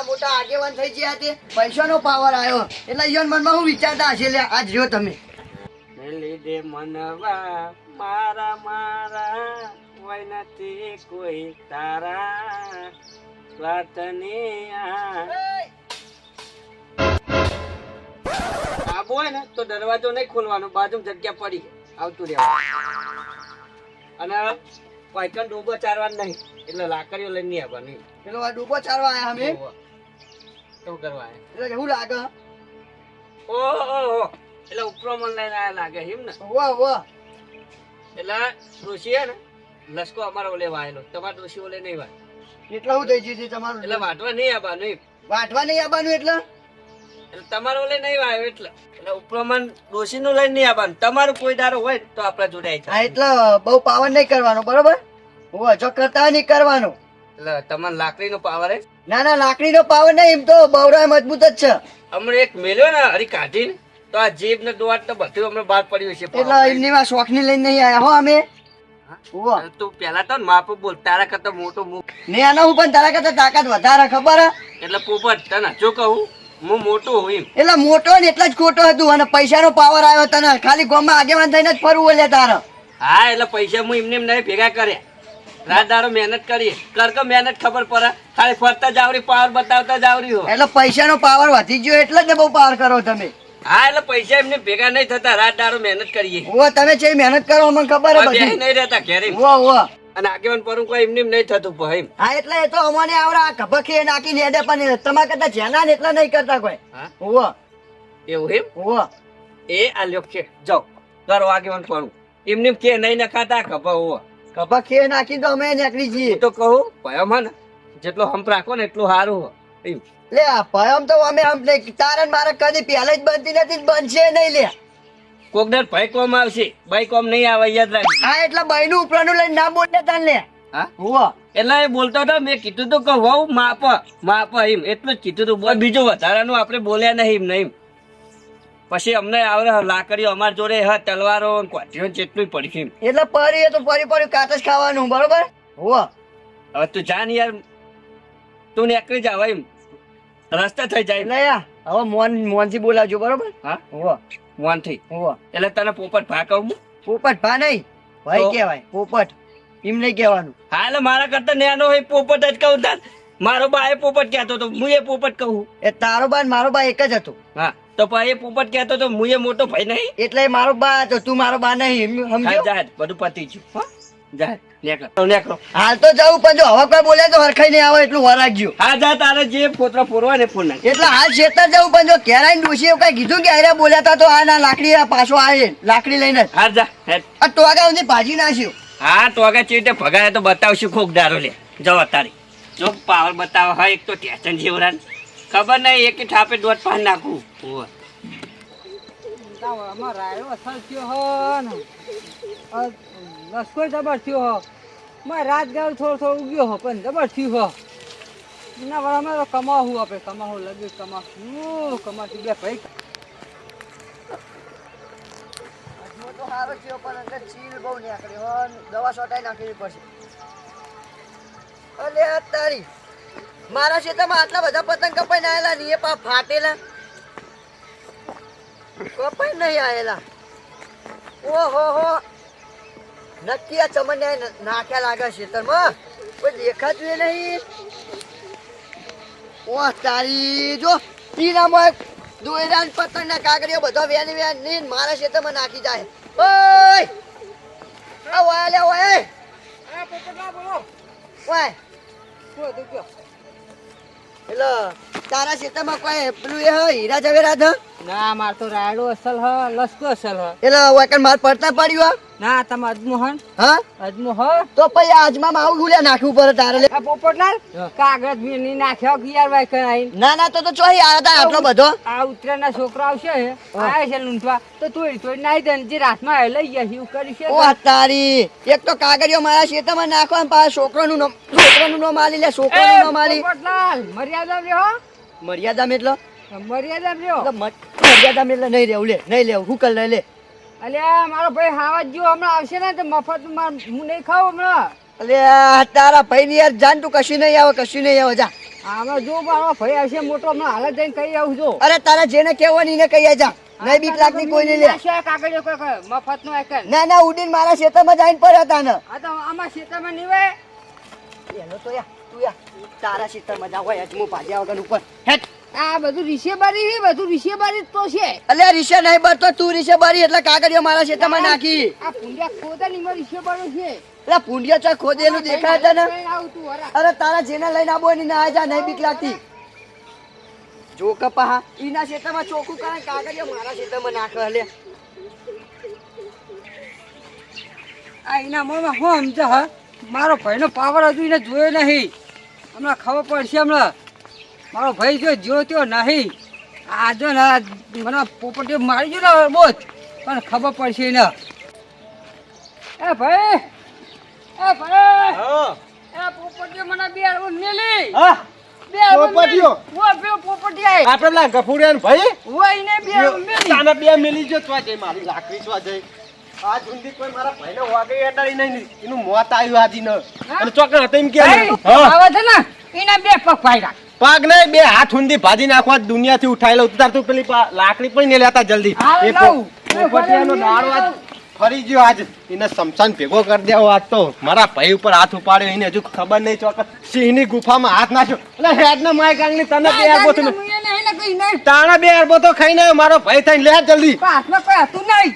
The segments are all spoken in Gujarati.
આ મોટા આગેવાન થઈ ગયા તે. પૈસાનો પાવર આવ્યો. એટલે ઈયોન મનમાં હું વિચારતા હશે? લે આજ જો તમે. લીધે મનવા મારા મારા કોઈ નથી કોઈ તારા. સ્વાતની આબો હોય ને તો દરવાજો નહીં ખોલવાનો બાજુ જગ્યા પડી. આવતું રહેવાનું અને પાયકન ડૂબો ચારવાનું નહીં. એટલે લાકડીઓ લઈને આવવાનું. પેલો આ ડૂબો ચારવા આવ્યા અમે? શું કરવા? એટલે કેવું લાગે? ઓહો. એટલે ઉપરો મન લઈને આયા લાગે એમ ને? વાહ વાહ. એટલે ડોશી હે ને લસકો અમારો લેવા આવેલો તમારે ડોશી ઓલે નહીં વાય. એટલે હું થઈ છે તમારું? એટલે વાટવા નહીં આવવાનું એમ. વાટવા નહીં આવવાનું એટલે? એટલે તમારો ઓલે નહીં વાયો એટલે. એટલે ઉપરોમાં ડોશી નું લઈને નહીં આવવાનું. તમારું કોઈ દારો હોય તો આપણા જોડે આવી એટલે બહુ પાવન નહીં કરવાનો બરોબર? હું જો કરતા નહીં કરવાનો. એટલે તમારે લાકડીનો પાવર હે? ના ના લાકડીનો પાવર નહીં એમ તો બવરા મજબૂત જ છે. હમણાં એક મેલ્યો ને હરી કાઢીને તો આ જીભ ને દોટ તો બધું અમને બહાર પડ્યું છે એટલે એમની માં શોખની લઈને નહીં આવ્યા હો અમે. તું પેલા તો માપ બોલ તારા કરતા મોટો મુખ. ને આનો હું પણ તારા કરતા તાકાત વધારે ખબર? એટલે પોપટ તને જો કહું? હું મોટો હું એટલે મોટો ને એટલા જ ખોટો હતું અને પૈસાનો પાવર આવ્યો તને. ખાલી ગોમાં આગેવાન થઈને જ ફરવું લે તારે. હા એટલે પૈસા હું એમને એમ નહીં ભેગા કર્યા. રાત દાડો મહેનત કરીએ. કર કે મહેનત ખબર પડે. ખાલી ફરતા જાવરી પાવર બતાવતા જાવરી હો. એટલે પૈસાનો પાવર વધી ગયો એટલે જ બહુ પાવર કરો તમે. હા એટલે પૈસા એમને ભેગા નહીં થતા. રાત મહેનત કરીએ. ઉવ્વ, તમે છે મહેનત કરો મને ખબર હે બધી. નહીં રહેતા ઘેરે. ઉવ્વ, ઉવ્વ. અને આગેવાન પરું કોઈ એમને નહીં થતું ભાઈ હા એટલે એ તો અમને આવડા કભખી નાખીને હેડે પણ તમારા કરતા જેના એટલા નહીં કરતા કોઈ. હા? એવું એમ? ઉવ્વ. એ આ લ્યો છે. જાઓ. કરો આગેવાન પરું એમને કે નહીં નખાતા ખબર હોવા કભખી નાખી તો અમે નીકળી જઈએ તો કહું ભયો ને જેટલો હંપ રાખો ને એટલું સારું લે આ ભયમ તો અમે હંપ નહીં તારણ મારે કદી પહેલા જ બનતી નથી બનશે નહીં લે. કોક દર ભાઈ કોમ આવશે ભાઈ કોમ નહીં આવે યાદ રાખ હા એટલે નું ઉપરાનું લઈને ના બોલે તને લે. હા? હુવા એટલે એ બોલતો હતો મેં કીધું તો કે વહુ માપ માપ એમ. એટલું જ કીધું હતું બીજું વધારાનું આપણે બોલ્યા નહીં એમ નહીં પછી અમને આવડે લાકડીઓ અમાર જોડે હ તલવારો કોઠીઓ જેટલું પડી એટલે પરી તો પરી પરી કાચ જ ખાવાનું બરોબર? ઉવ્વ. હવે તું જા ને યાર. તું નીકળી જાવ એમ. રસ્તા થઈ જાય એટલે હવે મોન મોનથી બોલાવજો બરોબર? હા? ઉવ્વ, મોનથી? થઈ ઉવ્વ. એટલે તને પોપટ ભા કહું પોપટ ભા નહીં. ભાઈ? કહેવાય પોપટ. એમ નહીં કહેવાનું. હા એટલે મારા કરતા નેનો હોય પોપટ જ કહું તાર. મારો બા એ પોપટ કહેતો તો હું એ પોપટ કહું. એ તારો બા ને મારો બા એક જ હતો. હા તો એ પોપટ કહેતો તો હું એ મોટો ભાઈ નહીં. એટલે મારો બા હતો તું મારો બા નહીં એમ જાહેર બધું પતી છું જાહેર હાલ તો જવું પણ જો હવે કોઈ બોલે તો હરખાઈ નહીં આવે એટલું વરાગ્યું. હા જા તારે જે પોતરા પોરવા ને ફોન એટલે હાલ ખેતર જવું પણ જો કેરાઈ ડોશી એવું કઈ કીધું કે અરે બોલ્યા તો આ ના લાકડી પાછો આવે લાકડી લઈને હા જા. આ ટોગા સુધી ભાજી નાખ્યું. હા તો આગળ ચીટે ભગાય તો બતાવશું ખોક દારો લે. જવા તારી જો પાવર બતાવો હા એક તો ટેન્શન જેવરાન ખબર નહીં એક ઠાપે દોઢ પાન નાખું. ઓવે. અમાર રાયડો અસર થયો હો ને. અ, જબર થયો હો. મારે રાત થોડો થોડો ઉગ્યો હો પણ જબર થયું હો. ના વર તો કમાવું આપણે કમાવું લગી કમાવું કમાતી બે ભાઈ. સારો થયો પણ અંદર ચીલ બહુ નીકળ્યો હો, દવા છોટાઈ નાખવી પડશે. અલે આ તારી. મારા ખેતરમાં આટલા બધા પતંગ કપાઈને આયેલા નહીં પા ફાટેલા? કપાઈ નહીં આવેલા ઓહો હો. નક્કી આ ચમન નાખ્યા લાગે ખેતરમાં કોઈ દેખાતું નહીં. ઓહ તારી જો પીનામાં દોયરા ને પતંગ ના કાગડીઓ બધો વેન વેન ને મારા ખેતરમાં નાખી જાય. ઓય! આ વાય લે વાય આ પોપટલા બોલો. કયો એટલે તારા સીતામાં કોઈ પેલું એ હીરા જવેરાત હ? ના માર તો રાયડો અસલ હ લસકો અસલ હ. એટલે વાકન માર પડતા પડ્યું ના તમે અજમો હન. હ? હા અજમો હ. તો પછી આજમાં માવ ગુલ્યા નાખવું પડે તારે લે. આ પોપટલાલ કાગળ વીણી નાખ્યો કે યાર ભાઈ કરાઈ. ના ના તો તો ચોહી આવ્યા તા આટલો બધો. આ ઉત્તરાયણના છોકરા આવશે આયા છે લૂંટવા. તો તોય તોય નાઈ દે જે રાતમાં આવે લઈ ગયા હું કરી છે ઓ તારી. એક તો કાગળિયો મારા ખેતરમાં નાખો પાછો પાછા છોકરાનું છોકરાનું નો માલી લે છોકરાનું નો માલી પોપટલાલ મર્યાદા રહ્યો મર્યાદા એટલે? મર્યાદા રહ્યો એટલે મર- નહીં રહેવું લે નહીં લેવું. હું કર લે અલ્યા મારો ભાઈ હાવા જેવો હમણાં આવશે ને તો મફત હું નહીં ખાઉં હમણાં. અલ્યા તારા ભાઈ ની યાર જાન તું કશું નહીં આવે કશું નહીં આવે જા. આમાં જો મારો ભાઈ આવશે મોટો હમણાં હાલત જઈને કહી આવું છું. અરે તારા જેને કહેવાની ને કહી જા. નહીં બીક લાગતી કોઈને લે. કાગળિયો કોઈ કોઈ મફત નો એક ના ના ઉડીને મારા ખેતરમાં જઈને પર હતા ને આ તો આમાં ખેતરમાં નીવે એનો તો યા તું યા. તારા ખેતરમાં જાવ હોય હું ભાજ્યા વગર ઉપર. હેટ આ બધું રિશેબારી છે બધું રીશેબારી તો છે. અલ્યા રીશે નહીં બરતો તું રીશે એટલે કાગળિયો મારા ખેતરમાં નાખી. આ પુંડિયા ખોદા ની માં છે. એટલે પૂંડિયા ચા ખોદેલું દેખાય છે ને. અરે તારા જેને લઈને આવો એની ના જા નહીં બીક લાગતી. જો કપા ઈના ખેતરમાં ચોખ્ખું કરે કાગળિયો મારા ખેતરમાં નાખે લે આ એના મોમાં હું સમજે હા? મારો ભાઈનો પાવર હજુ એને જોયો નહીં. હમણાં ખબર પડશે હમણાં. મારો ભાઈ જો જોયો નહીં. આજો ને મને પોપર્ટી મારી ગયો ને બોજ પણ ખબર પડશે ને એ ભાઈ એ ભાઈ. એ પોપટીઓ મને બે અડવું મેલી. બે. પોપટીઓ? વો બે પોપટી આઈ આપણે પેલા ગફુરિયા ને ભાઈ? વો એને બે મેલી. તાને બે મેલી જો તો જઈ મારી લાકડી છો જઈ આ જુંદી કોઈ મારા ભાઈને વાગે અડાડી નહીં એનું મોત આવ્યું આજી ન અને ચોકન હતા એમ કે હા. આવે છે ને એના બે પગ પાડ્યા પાગ નહીં બે હાથ ઊંધી ભાજી નાખવા દુનિયા થી ઉઠાયેલો. ઉતાર તું પેલી લાકડી પણ નહીં લેતા જલ્દી. એ પોપટિયાનો દાડો આજ ફરી ગયો આજ. એને સમસાન ભેગો કરી દેવો આજ તો. મારા ભાઈ ઉપર હાથ ઉપાડ્યો એને હજુ ખબર નહીં ચોક સિંહની ગુફામાં હાથ નાખ્યો. એટલે હેડ ને માય કાંગલી તને બે અરબો તો તાણા બે અરબો તો ખાઈને ને મારો ભાઈ થઈને લે જલ્દી. હાથમાં કોઈ હતું નહીં.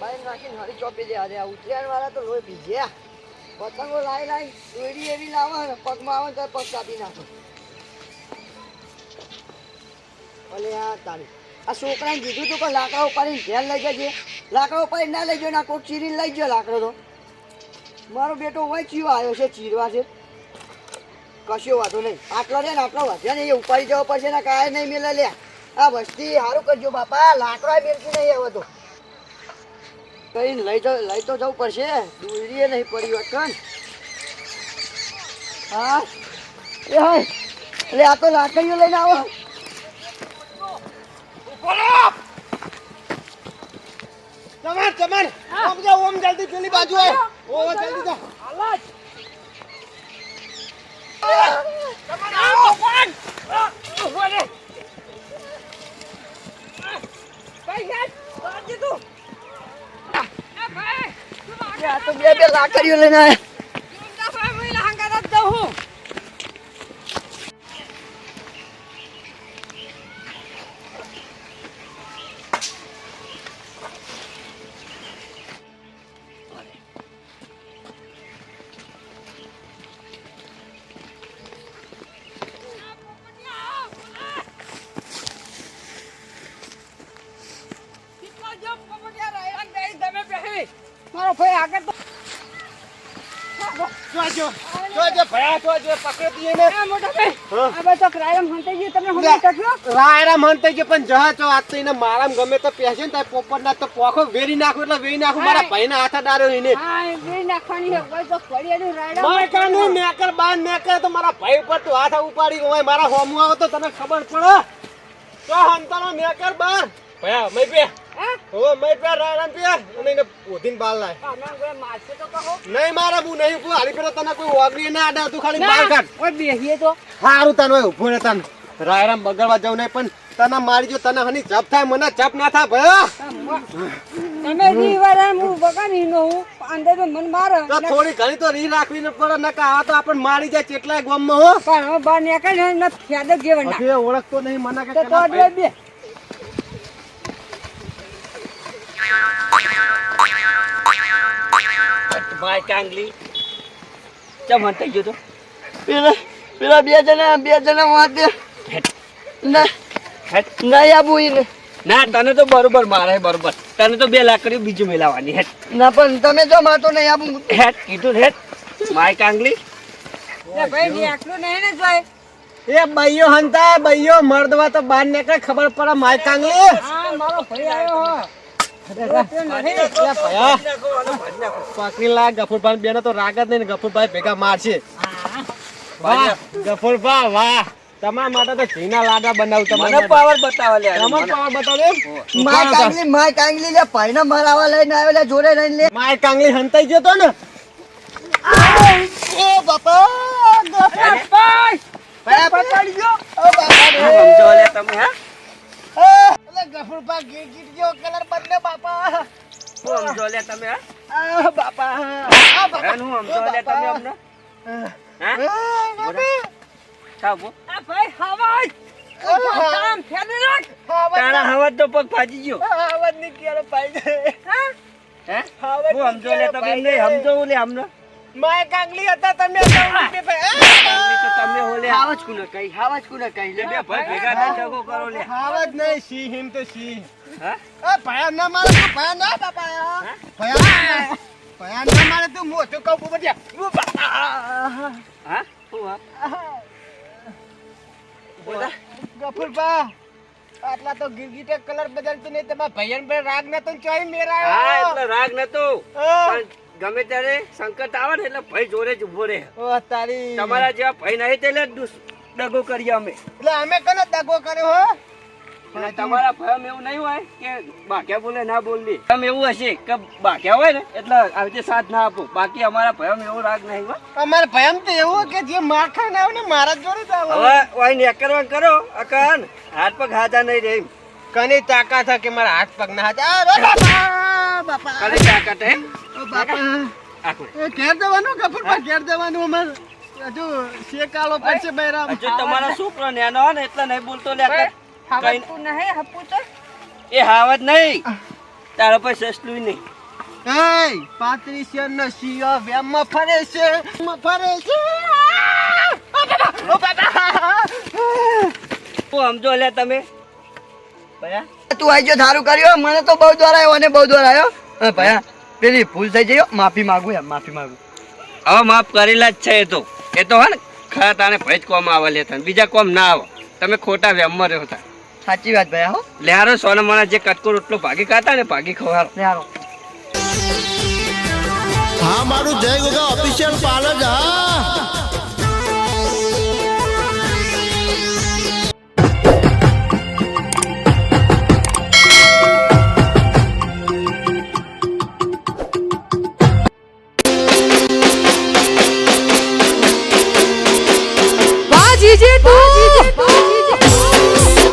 બાઈ નાખીને હરી ચોપી દે અરે આ વાળા તો લોહી ભીજ્યા પતંગો લાવી લાઈ દોરી એવી લાવે ને, પગમાં આવે તો પગ કાપી નાખો. ભલે આ તારી. આ છોકરાને કીધું તું કે લાકડા ઉપાડીને ઘેર લઈ જજે. લાકડા ઉપાડી ના લઈ ગયો ના કોક ચીરીને લઈ ગયો લાકડો તો. મારો બેટો હોય ચીવા આવ્યો છે, ચીરવા છે. કશો વાંધો નહીં. આટલો રે ને, આટલો વધ્યા ને એ ઉપાડી જવો પડશે ને, કાંઈ નહીં મેલે લે. આ વસ્તી સારું કરજો, બાપા. લાકડો મેળતી નહીં આવતો કઈ લઈ જાવ લઈ તો જવું પડશે. દૂરીએ નહીં પડી હોત હા? એ હા એટલે આ તો લાકડીઓ લઈને આવો. ચમન ચમન ઓમ જાઓ ઓમ જલ્દી પેલી બાજુ આવ ઓ જલ્દી જા. આ તો બે બે લાકડીઓ લઈને આવ્યા ચો આજ તો એને મારામ ગમે તો પેસે ને પોપટ ના તો પોખો વેરી નાખો એટલે વેરી નાખું મારા. ભાઈ ના હાથ ડાર્યો એને. હા વેરી નાખવાની છે કોઈ તો ફળિયાનું રાયડા મેકર બાર મેકર તો મારા ભાઈ ઉપર તો હાથ ઉપાડી હોય મારા હોમું આવો તો તને ખબર પડે. તો હંતાનો મેકર બાર ભયા મેં પે અને એને બાર લાય. તો કહો. નહીં મારા બુ નહીં કોઈ હારી પેલો તને કોઈ વાગડી ના આડા તું ખાલી બાર કાઢ. ઓય બેહીએ તો. હારું તને ઊભો રે તને. રાયરામ બગડવા જવું નહીં પણ તને મારી જો તને હની જપ થાય મને જપ ના થાય ભયો. તમે જીવાના હું બગાની નો હું અંદર તો મન મારે. તો થોડી ઘણી તો રી રાખવી ન પડે નકા આ તો આપણ મારી જાય કેટલા ગામમાં હો. પણ બહાર નીકળે ને ફ્યાદ જ જેવા ના. ઓળખતો નહીં મને કે તો તો બે ભાઈ કાંગલી ચમ હંતાઈ ગયો તો? પેલા પેલા બે જણા બે જણા વાંધે ના હેટ. નહીં આવું ના. તને તો બરોબર મારે બરોબર. તને તો બે લાકડીઓ બીજું મેલાવાની હેટ. ના પણ તમે જો માતો નહીં આવું હેટ કીધું હેટ. માય કાંગલી. એ ભાઈ આટલું નહીં ને જોય. એ બૈયો હંતા બૈયો મર્દવા તો બાર નીકળે ખબર પડે માય કાંગલી. હા મારો ભાઈ આવ્યો હો જોતો નહીં. ગફુરભાઈ બેનો તો રાગ જ નહીં ગફુરભાઈ ભેગા મારશે વાહ ગફુરભા વાહ તમારા માટે તો ઘીના લાડવા બનાવું તમારે પાવર બતાવો લે પાવર બતાવો? માય કાંગલી માય કાંગલી લે ભાઈને મરાવા લઈને આવ્યો લે જોડે લઈને લે. માય કાંગલી હંતાઈ જતો ને. ઓ બાપા ભાઈ. ભાઈ પકડી ગયો. ઓ બાપા સમજો લે તમે હા. અલે ગફુરપા ગીર ગીર જેવો કલર બદલે બાપા. શું સમજો લે તમે હા? આ બાપા. આ બાપા. હવે સમજો લે તમે અમને? હા. આ ભાઈ હવાઈ. કામ રાખ. તારા તો પગ ફાજી ગયો. આવાજની કેરો પાઈ હા? હે? હવા શું સમજો લે તમે નહીં સમજો લે અમને? માય કાંગલી હતા તમે તમે હોલે હાવજ કુને કઈ હાવજ કુને કઈ. લે બે ભાઈ ભેગા ના જગો કરો લે હાવજ નહીં સિંહ હિમ તો સી હા? એ ભયા ના મારે તો ભયા ના બાપા. ભયા ભયા ના મારે તું મોટું કહું બબડિયા હા? શું હા બોલા. ગફુરબા આટલા તો ગીરગીટે કલર બદલતું નહીં તમારા ભૈયન પર રાગ નતો તો ચોઈ હા મેરા એટલે રાગ નતો પણ ગમે ત્યારે સંકટ આવે ને એટલે ભાઈ જોડે જ ઊભો રહે. તારી. તમારા જેવા ભાઈ નહીં એટલે દગો કરીએ અમે. એટલે અમે કને દગો કર્યો હો? અને તમારા ભયમ એવું નહીં હોય કે બાક્યા બોલે ના બોલવી. ભયમ એવું હશે કે બાક્યા હોય ને એટલે આવી રીતે સાથ ના આપો. બાકી અમારા ભયમ એવો રાગ નહીં હોય. અમારે ભયમ તો એવું કે જે માખા ના આવે ને મારા જોડે જ આવે. હવે ઓય નેકરવા કરો અકાન હાથ પગ હાથા નહીં રહી કની તાકાત કે મારા હાથ પગ ના હાથ બાપા! બાપા તાકાત હે? બાપા. એ ઘેર જવાનું ગફુરબા ઘેર જવાનું અમાર. હજુ શેકાળો પડશે બૈરામ. હજુ તમારો છોકરો નેનો ને એટલે નહીં બોલતો લે કઈ નહીં હપું તો? એ હાવત નહીં. તારા પર સસલું નહીં. એય પાત્રીસિયન નો શિયો વેમમાં ફરે છે. ફરે છે. ઓ બાબા હું સમજો લે તમે? ભયા? તું આજો ધારું કર્યો. મને તો બહુ દ્વાર આવ્યો અને બહુ દ્વાર આવ્યો. હા ભયા. પેલી ભૂલ થઈ જઈ માફી માંગુ એમ માફી માંગુ. હવે માફ કરેલા જ છે એ તો. એ તો હે ને ખરા તાને ભેજ કોમ આવે લેતા બીજા કોમ ના આવે. તમે ખોટા વેમમાં રહ્યો હતા સાચી વાત ભાઈ હો. લેહારો સોના માના જે કટકો રોટલો ભાગી ખાતા ને ભાગી ખવારો. લે હા મારું જય ગોગા ઓફિશિયલ પાર્લર હા.